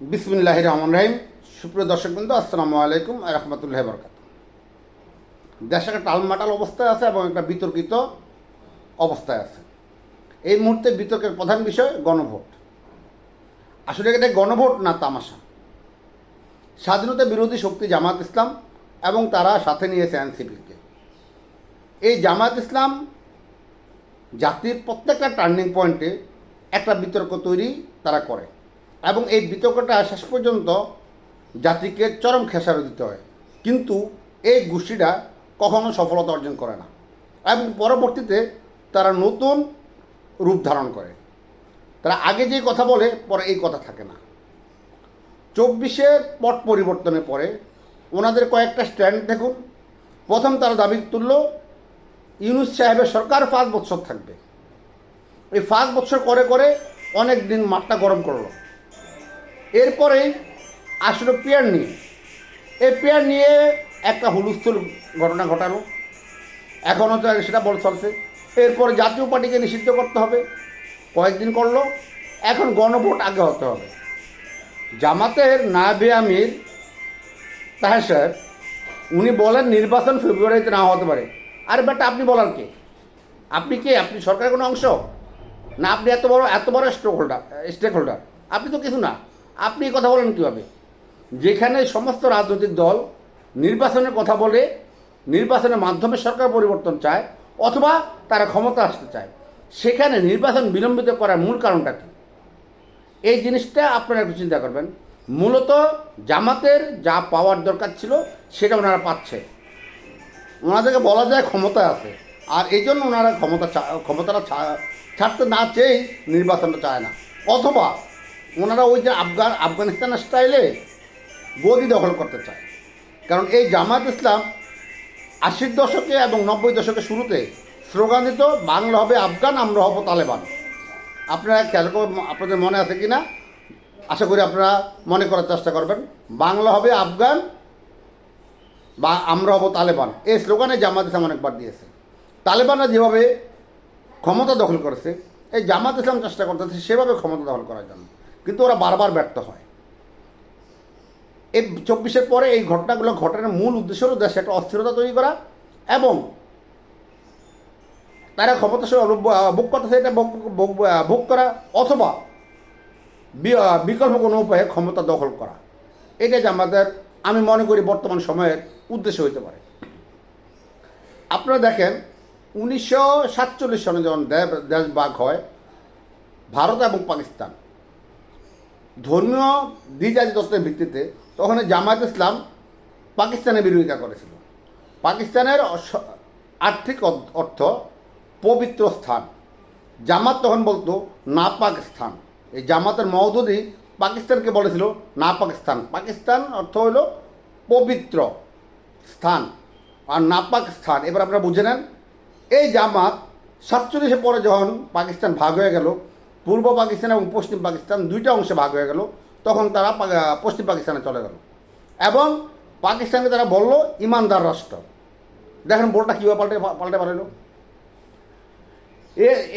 বিসমিল্লাহ রহমান রাহিম। সুপ্রিয় দর্শকবৃন্দ, আসসালামু আলাইকুম রহমতুল্লাহ বরকাত দেশ একটা টালমাটাল অবস্থায় আছে এবং একটা বিতর্কিত অবস্থায় আছে। এই মুহূর্তে বিতর্কের প্রধান বিষয় গণভোট। আসলে এটা গণভোট না তামাশা। স্বাধীনতা বিরোধী শক্তি জামাত ইসলাম এবং তারা সাথে নিয়েছে এনসিপিকে। এই জামাত ইসলাম জাতির প্রত্যেকটা টার্নিং পয়েন্টে একটা বিতর্ক তৈরি তারা করে। এবং এই বিতর্কটা শেষ পর্যন্ত জাতিকে চরম খেসারো দিতে হয়। কিন্তু এই গোষ্ঠীটা কখনো সফলতা অর্জন করে না এবং পরবর্তীতে তারা নতুন রূপ ধারণ করে। তারা আগে যে কথা বলে, পরে এই কথা থাকে না। চব্বিশের পট পরিবর্তনের পরে ওনাদের কয়েকটা স্ট্যান্ড দেখুন। প্রথম তারা দাবি তুলল, ইউনুস সাহেবের সরকার পাঁচ বছর থাকবে। এই পাঁচ বছর করে করে অনেক দিন মাঠটা গরম করল। এরপরেই আসলো পেয়ার নিয়ে। এই পেয়ার নিয়ে একটা হুলস্থুল ঘটনা ঘটানো এখনও তো সেটা বল চলছে। এরপরে জাতীয় পার্টিকে নিষিদ্ধ করতে হবে। কয়েকদিন করল। এখন গণভোট আগে হতে হবে। জামাতের নাবে আমির তাহের সাহেব, উনি বলেন নির্বাচন ফেব্রুয়ারিতে না হতে পারে। আরে বেটা, আপনি বলার কে? আপনি কে? আপনি সরকারের কোনো অংশ? না, আপনি এত বড় এত বড় স্টেক হোল্ডার স্টেক হোল্ডার আপনি তো কিছু না। আপনি কথা বলেন কীভাবে? যেখানে সমস্ত রাজনৈতিক দল নির্বাচনের কথা বলে নির্বাচনের মাধ্যমে সরকার পরিবর্তন চায় অথবা তারা ক্ষমতা আসতে চায়, সেখানে নির্বাচন বিলম্বিত করার মূল কারণটা কী? এই জিনিসটা আপনারা একটু চিন্তা করবেন। মূলত জামাতের যা পাওয়ার দরকার ছিল সেটা ওনারা পাচ্ছে। ওনাদেরকে বলা যায় ক্ষমতায় আছে। আর এই জন্য ওনারা ক্ষমতা ক্ষমতাটা ছাড়তে না চেয়েই নির্বাচনটা চায় না। অথবা ওনারা ওই যে আফগান, আফগানিস্তান স্টাইলে গদি দখল করতে চায়। কারণ এই জামাত ইসলাম আশির দশকে এবং নব্বই দশকের শুরুতে স্লোগান দিত, বাংলা হবে আফগান, আমরা হব তালেবান। আপনারা খেয়াল করে আপনাদের মনে আছে কি না আশা করি আপনারা মনে করার চেষ্টা করবেন, বাংলা হবে আফগান, বা আমরা হব তালেবান। এই স্লোগানে জামাত ইসলাম অনেকবার দিয়েছে। তালেবানরা যেভাবে ক্ষমতা দখল করেছে, এই জামাত ইসলাম চেষ্টা করতেছে সেভাবে ক্ষমতা দখল করার জন্য। কিন্তু ওরা বারবার ব্যর্থ হয়। এই চব্বিশের পরে এই ঘটনাগুলো ঘটানোর মূল উদ্দেশ্য হলো দেশে একটা অস্থিরতা তৈরি করা এবং তারা ক্ষমতা সে ভোগ করতেছে এটা ভোগ- করা অথবা বিকল্প কোনো উপায়ে ক্ষমতা দখল করা। এটা যে আমাদের, আমি মনে করি বর্তমান সময়ের উদ্দেশ্য হইতে পারে। আপনারা দেখেন, উনিশশো সাতচল্লিশ সনে যখন দেশ ভাগ হয়, ভারত এবং পাকিস্তান ধর্মীয় দ্বিজাতি তত্ত্বের ভিত্তিতে তখন জামায়াত ইসলাম পাকিস্তানের বিরোধিতা করেছিল। পাকিস্তানের আর্থিক অর্থ পবিত্র স্থান। জামাত তখন বলতো না পাকিস্তান এই জামাতের মহদুদি পাকিস্তানকে বলেছিল না পাকিস্তান পাকিস্তান অর্থ হলো পবিত্র স্থান আর নাপাক স্থান। এবার আপনারা বুঝে নেন, এই জামাত সাতচল্লিশে পরে যখন পাকিস্তান ভাগ হয়ে গেল পূর্ব পাকিস্তান এবং পশ্চিম পাকিস্তান দুইটা অংশে ভাগ হয়ে গেল, তখন তারা পশ্চিম পাকিস্তানে চলে গেল। এবং পাকিস্তানকে তারা বলল, ইমানদার রাষ্ট্র। দেখেন বোর্ডটা কীভাবে পাল্টে পাল্টে পারল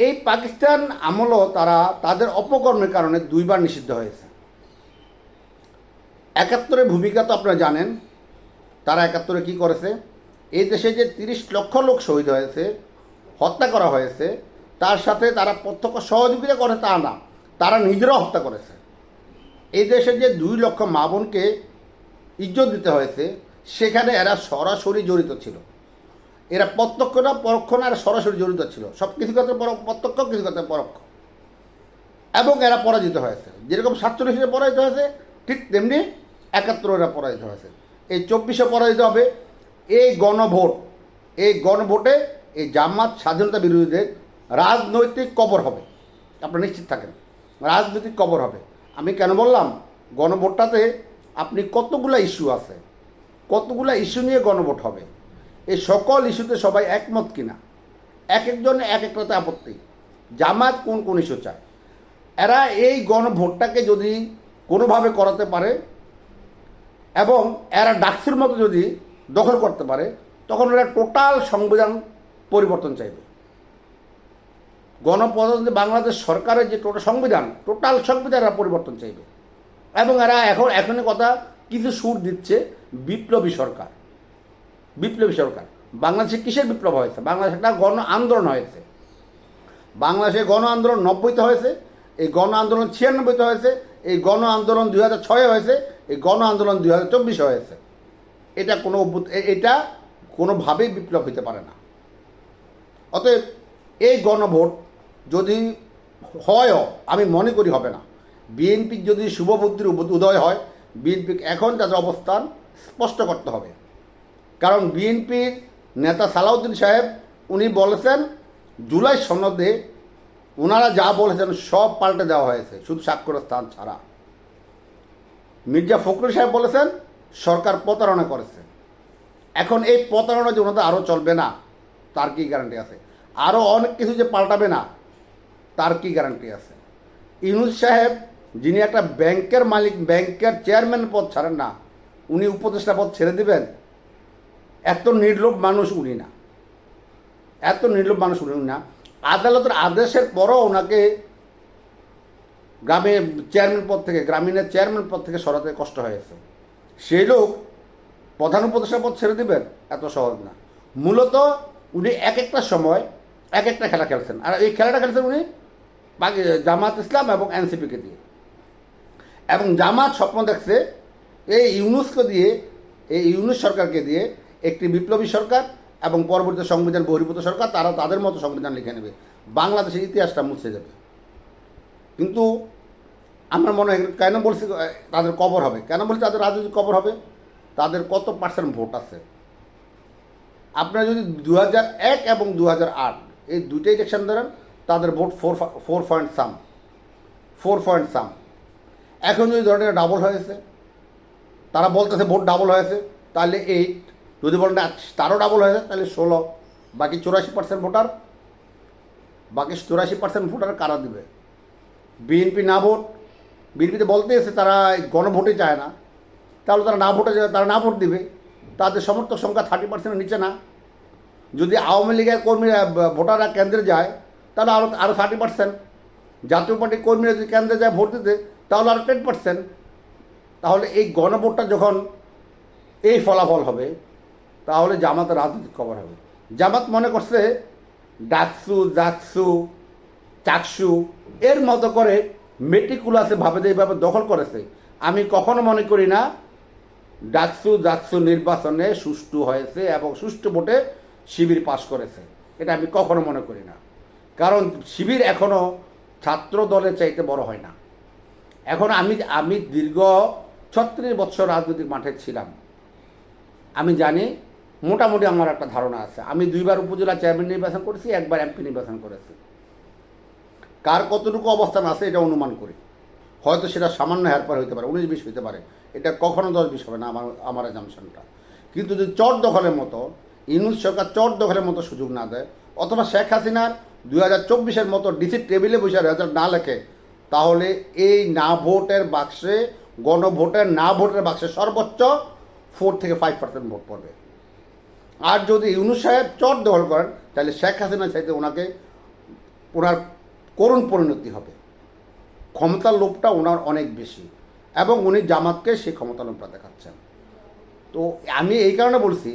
এই পাকিস্তান আমলও তারা তাদের অপকর্মের কারণে দুইবার নিষিদ্ধ হয়েছে। একাত্তরের ভূমিকা তো আপনারা জানেন, তারা একাত্তরে কি করেছে? এই দেশে যে তিরিশ লক্ষ লোক শহীদ হয়েছে, হত্যা করা হয়েছে তার সাথে তারা প্রত্যক্ষ সহযোগিতা করে, তা না। তারা নিজেরাও হত্যা করেছে। এই দেশে যে দুই লক্ষ মা বোনকে ইজ্জত দিতে হয়েছে, সেখানে এরা সরাসরি জড়িত ছিল। এরা প্রত্যক্ষ না, পরোক্ষ না, এরা সরাসরি জড়িত ছিল। সব কিছু ক্ষেত্রে পরো- প্রত্যক্ষ কিছু ক্ষেত্রে পরোক্ষ। এবং এরা পরাজিত হয়েছে। যেরকম সাতচল্লিশে পরাজিত হয়েছে, ঠিক তেমনি একাত্তর এরা পরাজিত হয়েছে। এই চব্বিশে পরাজিত হবে, এই গণভোট, এই গণভোটে এই জামাত স্বাধীনতা বিরোধীদের রাজনৈতিক কবর হবে। আপনারা নিশ্চিত থাকেন। রাজনৈতিক কবর হবে। আমি কেন বললাম? গণভোটটাতে আপনি কতগুলা ইস্যু আছে, কতগুলা ইস্যু নিয়ে গণভোট হবে, এই সকল ইস্যুতে সবাই একমত কিনা? এক একজন এক একটাতে আপত্তি। জামাত কোন কোন ইস্যু চায়? এরা এই গণভোটটাকে যদি কোনোভাবে করাতে পারে এবং এরা ডাকসির মতো যদি দখল করতে পারে, তখন এরা টোটাল সংবিধান পরিবর্তন চাইবে। গণপ্রজাতন্ত্রী বাংলাদেশ সরকারের যে টোটাল সংবিধান টোটাল সংবিধান এরা পরিবর্তন চাইবে। এবং এরা এখন এখনই কথা কিছু সুর দিচ্ছে বিপ্লবী সরকার। বিপ্লবী সরকার। বাংলাদেশে কিসের বিপ্লব হয়েছে? বাংলাদেশে একটা গণ আন্দোলন হয়েছে। বাংলাদেশে গণ আন্দোলন নব্বইতে হয়েছে, এই গণ আন্দোলন ছিয়ানব্বইতে হয়েছে, এই গণ আন্দোলন দুই হাজার ছয়ে হয়েছে, এই গণ আন্দোলন দুই হাজার চব্বিশে হয়েছে। এটা কোনো এটা কোনোভাবেই বিপ্লব হতে পারে না। অতএব এই গণভোট যদি হয়ও, আমি মনে করি হবে না। বিএনপির যদি শুভবুদ্ধির উদ- উদয় হয় বিএনপি এখন তাদের অবস্থান স্পষ্ট করতে হবে। কারণ বিএনপির নেতা সালাউদ্দিন সাহেব, উনি বলেছেন, জুলাই সনদে ওনারা যা বলেছেন সব পাল্টে দেওয়া হয়েছে, শুধু স্বাক্ষরের স্থান ছাড়া। মির্জা ফখরুল সাহেব বলেছেন, সরকার প্রতারণা করেছে। এখন এই প্রতারণা যে ওনাদের আরও চলবে না, তার কি গ্যারান্টি আছে? আরও অনেক কিছু যে পাল্টাবে না তার কি গ্যারান্টি আছে? ইউনুস সাহেব, যিনি একটা ব্যাংকের মালিক, ব্যাংকের চেয়ারম্যান পদ ছাড়েন না, উনি উপদেষ্টা পদ ছেড়ে দিবেন? এত নির্লোভ মানুষ উনি না। এত নির্লোভ মানুষ উনি না। আদালতের আদেশের পরও ওনাকে গ্রামে চেয়ারম্যান পদ থেকে, গ্রামীণের চেয়ারম্যান পদ থেকে সরাতে কষ্ট হয়েছে। সেই লোক প্রধান উপদেষ্টা পদ ছেড়ে দিবেন? এত সহজ না। মূলত উনি এক একটা সময় এক একটা খেলা খেলছেন। আর এই খেলাটা খেলছেন উনি জামাত ইসলাম এবং এনসিপিকে দিয়ে। এবং জামাত স্বপ্ন দেখছে এই ইউনুসকে দিয়ে, এই ইউনুস সরকারকে দিয়ে একটি বিপ্লবী সরকার এবং পরবর্তী সংবিধান বহির্ভূত সরকার, তারা তাদের মতো সংবিধান লিখে নেবে। বাংলাদেশের ইতিহাসটা মুছে যাবে। কিন্তু আমার মনে হয় কেন বলছি তাদের কবর হবে? কেন বলছি তাদের রাজনৈতিক কবর হবে? তাদের কত পার্সেন্ট ভোট আছে? আপনারা যদি দু এক এবং দু এই দুইটাই ইলেকশন ধরেন তাদের vote four four point some four point some এখন যদি ধরেন ডাবল হয়েছে, তারা বলতেছে ভোট ডাবল হয়েছে, তাহলে এইট যদি বলেন তারও ডাবল হয়েছে, তাহলে ষোলো, বাকি চুরাশি পার্সেন্ট ভোটার, বাকি চুরাশি পার্সেন্ট ভোটার কারা দিবে? বিএনপি না ভোট, বিএনপিতে বলতে এসে তারা গণভোটে চায় না, তাহলে তারা না ভোটে তারা না ভোট দিবে, তাদের সমর্থক সংখ্যা থার্টি পার্সেন্টের নিচে না। যদি আওয়ামী লীগের কর্মীরা, ভোটাররা কেন্দ্রে যায় তাহলে আরও আরও থার্টি পার্সেন্ট জাতীয় পার্টির কর্মীরা যদি কেন্দ্রে যায়, ভোট দিতে, তাহলে আরও টেন পার্সেন্ট তাহলে এই গণভোটটা যখন এই ফলাফল হবে, তাহলে জামাতের রাজনৈতিক খবর হবে। জামাত মনে করছে, ডাকসু, জাকসু, চাকসু, এর মতো করে মেটিকুলাসে ভাবে এইভাবে দখল করেছে, আমি কখনো মনে করি না, ডাকসু, জাকসু নির্বাচনে সুষ্ঠু হয়েছে এবং সুষ্ঠু ভোটে শিবির পাশ করেছে। এটা আমি কখনো মনে করি না। কারণ শিবির এখনও ছাত্র দলের চাইতে বড় হয় না। এখন আমি আমি দীর্ঘ ছত্রিশ বছর রাজনৈতিক মাঠে ছিলাম। আমি জানি, মোটামুটি আমার একটা ধারণা আছে। আমি দুইবার উপজেলা চেয়ারম্যান নির্বাচন করেছি, একবার এমপি নির্বাচন করেছি। কার কতটুকু অবস্থান আছে এটা অনুমান করি। হয়তো সেটা সামান্য হেরপার হইতে পারে, উনিশ বিশ হতে পারে। এটা কখনো দশ বিশ হবে না আমার আমার জামশনটা কিন্তু যদি চট দখলের মতো ইউনুস সরকার চট দখলের মতো সুযোগ না দেয়, অথবা শেখ হাসিনার দুই হাজার চব্বিশের মতো ডিসি টেবিলে বসে রেজাল্ট না লেখে, তাহলে এই না ভোটের বাক্সে, গণভোটের না ভোটের বাক্সে সর্বোচ্চ ফোর থেকে ফাইভ পার্সেন্ট ভোট পড়বে। আর যদি ইউনুস সাহেব চট দখল করেন, তাহলে শেখ হাসিনা চাইতে ওনাকে, ওনার করুণ পরিণতি হবে। ক্ষমতার লোভটা ওনার অনেক বেশি, এবং উনি জামাতকে সেই ক্ষমতা লোভটা দেখাচ্ছেন। তো আমি এই কারণে বলছি,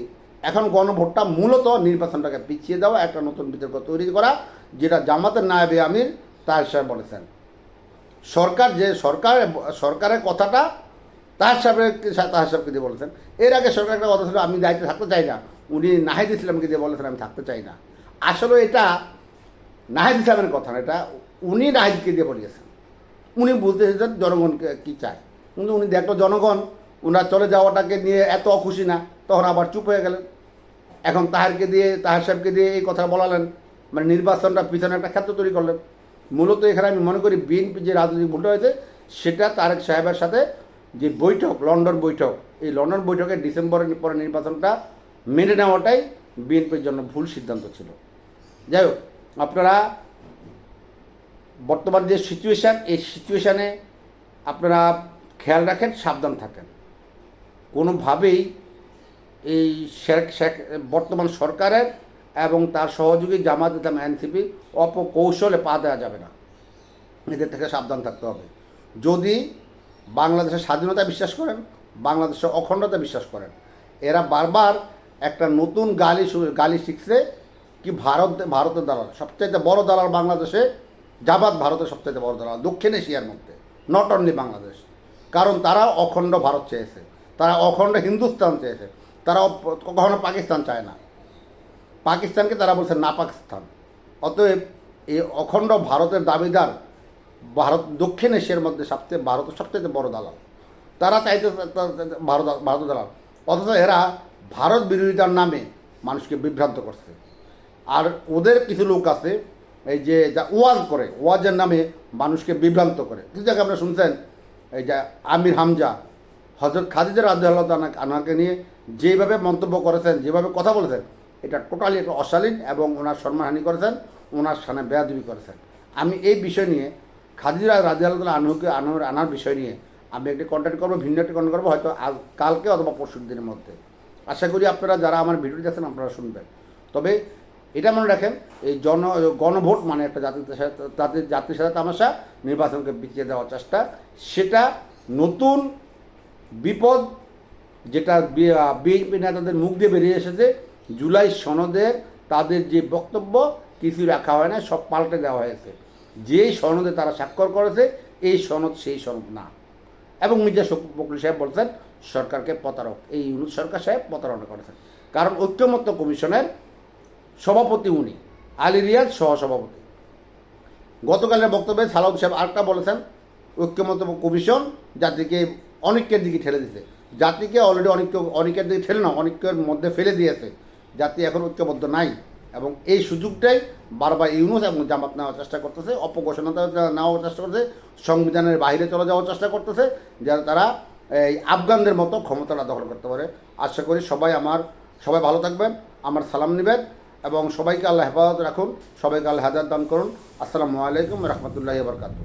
এখন গণভোটটা মূলত নির্বাচনটাকে পিছিয়ে দেওয়া, একটা নতুন বিতর্ক তৈরি করা যেটা জামাতের নায়বে আমির তাহের সাহেব বলেছেন। সরকার যে সরকার, সরকারের কথাটা তাহের সাহেবের তাহের সাহেবকে দিয়ে বলেছেন। এর আগে সরকার একটা কথা ছিল, আমি দায়িত্বে থাকতে চাই না। উনি নাহিদ ইসলামকে দিয়ে বলেছেন, আমি থাকতে চাই না। আসলে এটা নাহিদ ইসলামের কথা না, এটা উনি নাহিদকে দিয়ে বলিয়েছেন। উনি বুঝতে চেয়েছেন জনগণকে কী চায়? কিন্তু উনি দেখল জনগণ ওনার চলে যাওয়াটাকে নিয়ে এত অখুশি না, তখন আবার চুপ হয়ে গেলেন। এখন তাহারকে দিয়ে, তাহার সাহেবকে দিয়ে এই কথা বলালেন। মানে নির্বাচনটা পিছনে একটা ক্ষেত্র তৈরি করলেন। মূলত এখানে আমি মনে করি বিএনপি যে রাজনৈতিক ভুলটা হয়েছে, সেটা তারেক সাহেবের সাথে যে বৈঠক, লন্ডন বৈঠক, এই লন্ডন বৈঠকে ডিসেম্বরের পরে নির্বাচনটা মেনে নেওয়াটাই বিএনপির জন্য ভুল সিদ্ধান্ত ছিল। যাই হোক, আপনারা বর্তমান যে সিচুয়েশান এই সিচুয়েশানে আপনারা খেয়াল রাখেন, সাবধান থাকেন। কোনোভাবেই এই শেখ শেখ, বর্তমান সরকারের এবং তার সহযোগী জামাত ইসলাম এনসিপি অপকৌশলে পা দেওয়া যাবে না। এদের থেকে সাবধান থাকতে হবে। যদি বাংলাদেশের স্বাধীনতা বিশ্বাস করেন, বাংলাদেশের অখণ্ডতা বিশ্বাস করেন, এরা বারবার একটা নতুন গালি গালি শিখছে কি ভারত, ভারতের দালাল, সবচাইতে বড় দালাল বাংলাদেশে জামাত ভারতের সবচাইতে বড় দালাল, দক্ষিণ এশিয়ার মধ্যে নট অনলি বাংলাদেশ। কারণ তারা অখণ্ড ভারত চেয়েছে, তারা অখণ্ড হিন্দুস্তান চেয়েছে, তারা কখনো পাকিস্তান চায় না। পাকিস্তানকে তারা বলছে না পাকিস্তান। অতএব এই অখণ্ড ভারতের দাবিদার ভারত, দক্ষিণ এশিয়ার মধ্যে সবচেয়ে, ভারতের সবচেয়ে বড় দালাল। তারা চাইতে, ভারত ভারত দালাল। অথচ এরা ভারত বিরোধিতার নামে মানুষকে বিভ্রান্ত করছে। আর ওদের কিছু লোক আছে, এই যে, যা ওয়াজ করে, ওয়াজের নামে মানুষকে বিভ্রান্ত করে। কিছু জায়গায় আপনারা শুনছেন, এই যে আমির হামজা হজরত খাদিজা রাজু আনাকে নিয়ে যেভাবে মন্তব্য করেছেন, যেভাবে কথা বলেছেন এটা টোটালি একটা অশালীন এবং ওনার সম্মানহানি করেছেন, ওনার সামনে বেয়াদবি করেছেন। আমি এই বিষয় নিয়ে, খাদিজা রাজু আল্লাহ আনহুকে, আনহুর, আনার বিষয় নিয়ে আমি একটি কন্ট্যাক্ট করব, ভিন্ন একটি কন্ট্যাক্ট করব, হয়তো আজ, কালকে অথবা পরশুর দিনের মধ্যে। আশা করি আপনারা যারা আমার ভিডিও দেখছেন, আপনারা শুনবেন। তবে এটা মনে রাখেন, এই জন, গণভোট মানে একটা জাতির সাথে, জাতির জাতির সাথে তামাশা, নির্বাচনকে বিচিয়ে দেওয়ার চেষ্টা। সেটা নতুন বিপদ, যেটা বিএনপি নেতাদের মুখ দিয়ে বেরিয়ে এসেছে জুলাই সনদে তাদের যে বক্তব্য কিছু রাখা হয় না, সব পাল্টে দেওয়া হয়েছে। যেই সনদে তারা স্বাক্ষর করেছে, এই সনদ সেই সনদ না। এবং মির্জা বকরি সাহেব বলছেন, সরকারকে প্রতারক। এই ইউনুস সরকার সাহেব প্রতারণা করেছেন। কারণ ঐক্যমত্য কমিশনের সভাপতি উনি, আলী রিয়াজ সহসভাপতি। গতকালের বক্তব্যে সালাউদ সাহেব আরেকটা বলেছেন, ঐক্যমত্য কমিশন জাতিকে অনেকের দিকে ঠেলে দিতে জাতিকে অলরেডি অনেক অনেকের দিকে ঠেলে না, অনেকের মধ্যে ফেলে দিয়েছে। জাতি এখন ঐক্যবদ্ধ নাই এবং এই সুযোগটাই বারবার ইউনুস এবং জামাত নেওয়ার চেষ্টা করতেছে, অপঘোষণা নেওয়ার চেষ্টা করতেছে, সংবিধানের বাইরে চলে যাওয়ার চেষ্টা করতেছে, যাতে তারা এই আফগানদের মতো ক্ষমতাটা দখল করতে পারে। আশা করি সবাই আমার সবাই ভালো থাকবেন, আমার সালাম নেবেন এবং সবাইকে আল্লাহ হেফাজত রাখুন, সবাইকে আল্লাহ হাজার দান করুন। আসসালামু আলাইকুম রহমতুল্লাহ বরকাতুহ।